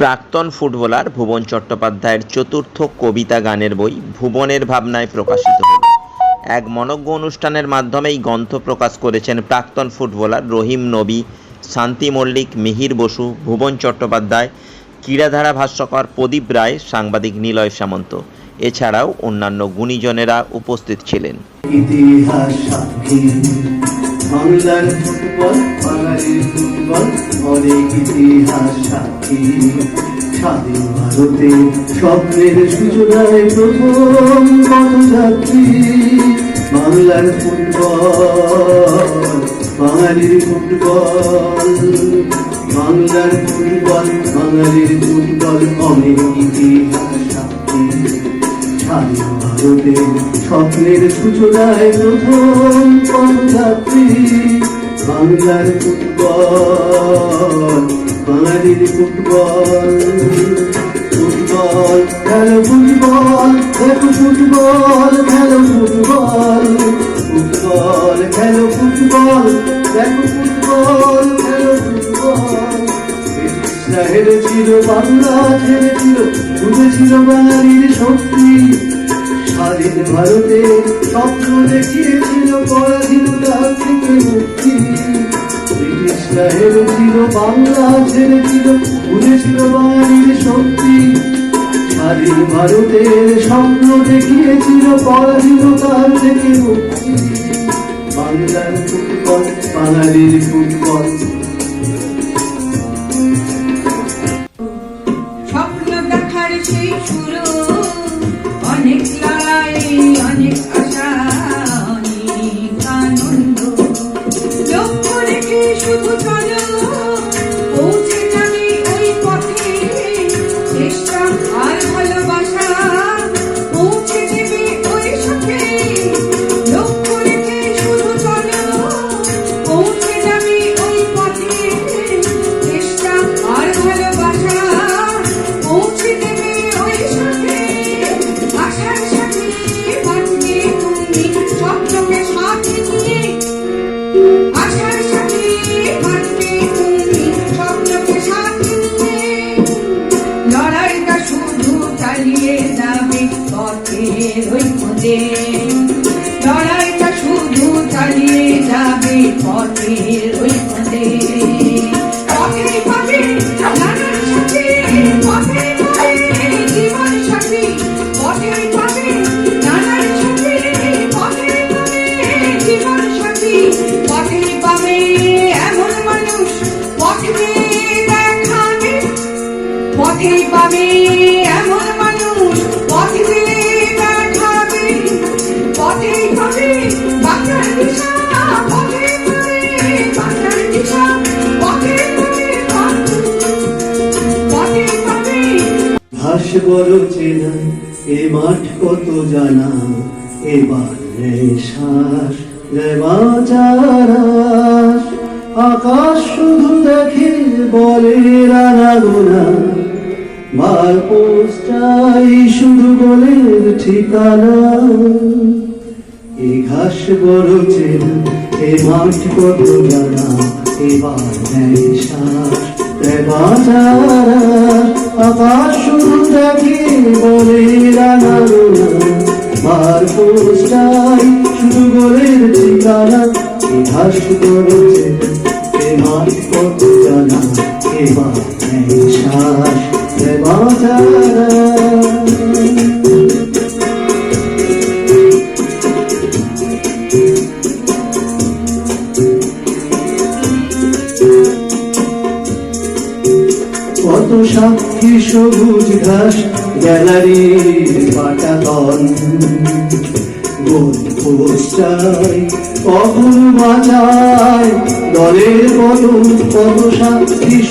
প্রাক্তন ফুটবলার ভুবন চট্টোপাধ্যায়ের চতুর্থ কবিতা গানের বই ভুবনের ভাবনায় প্রকাশিত হল। এক মনজ্ঞ অনুষ্ঠানের মাধ্যমেই গ্রন্থ প্রকাশ করেছেন প্রাক্তন ফুটবলার রহিম নবী, শান্তি মল্লিক, মিহির বসু, ভুবন চট্টোপাধ্যায়, ক্রীড়াধারা ভাষ্যকর প্রদীপ রায়, সাংবাদিক নিলয় সামন্ত। এছাড়াও অন্যান্য গুণীজনেরা উপস্থিত ছিলেন। বাংলার ফুটবল, বাঙালির ফুটবল, অনেক ইতিহাস সাক্ষী। স্বাধীন ভারতে স্বপ্নের সূচনায় প্রথম পথযাত্রী বাংলার ফুটবল, বাঙালির ফুটবল, বাংলার ফুটবল, বাঙালির ফুটবল, অনেক ইতিহাস সাক্ষী। স্বাধীন ভারতের স্বপ্নের সূচনায় প্রথম পথযাত্রী বাংলার ফুটবল, বাঙালির ফুটবল। ফুটবল, খেলো ফুটবল দেখো ফুটবল, খেলো ফুটবল। ফুটবল, খেলো ফুটবল, দেখো ফুটবল, খেলো ফুটবল। হেরেছিল, বাংলা ছেড়েছিল বুঝেছিল বাঙালির শক্তি। স্বাধীন ভারতে স্বপ্ন দেখিয়েছিল পরাধীনতা মুক্তি। ব্রিটিশরা হেরেছিল বাংলা ছেড়েছিল বুঝেছিল বাঙালির শক্তি। স্বাধীন ভারতের স্বপ্ন দেখিয়েছিল পরাধীনতা থেকে মুক্তি। বাংলার ফুটবল, বাঙালির ফুটবল। লড়াইটা শুধু চালিয়ে যাবে পথের ওই পথে। পথে ঘাস বড় চেনা এ মাঠ কত জানা এবার শ্বাস বাজারাস আকাশ শুধু দেখে বলে রানা গোনা, মার পোস্টাই শুধু বলে ঠিকানা। এ ঘাস বড় চেনা এ মাঠ কত জানা এবার শ্বাস বাজারাস আকাশ বড় চেনা এ মাঠ কত জানা, এবার শ্বাস নেয় বাজারাস কত সাক্ষী সবুজ ঘাস গ্যালারির পাটাতন পোস্টাই কখন বাঁচায় দলের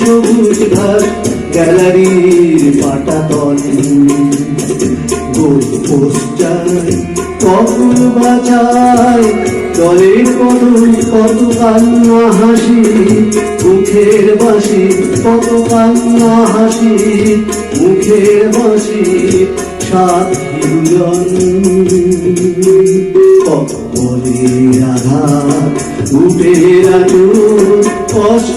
সবুজ ঘাস গ্যালারির পাটাতন গোল কখন বাঁচায় দলের বদল কত কান্না হাসি, মুখের বাসি কত কান্না হাসি, মুখের বাসি দুজন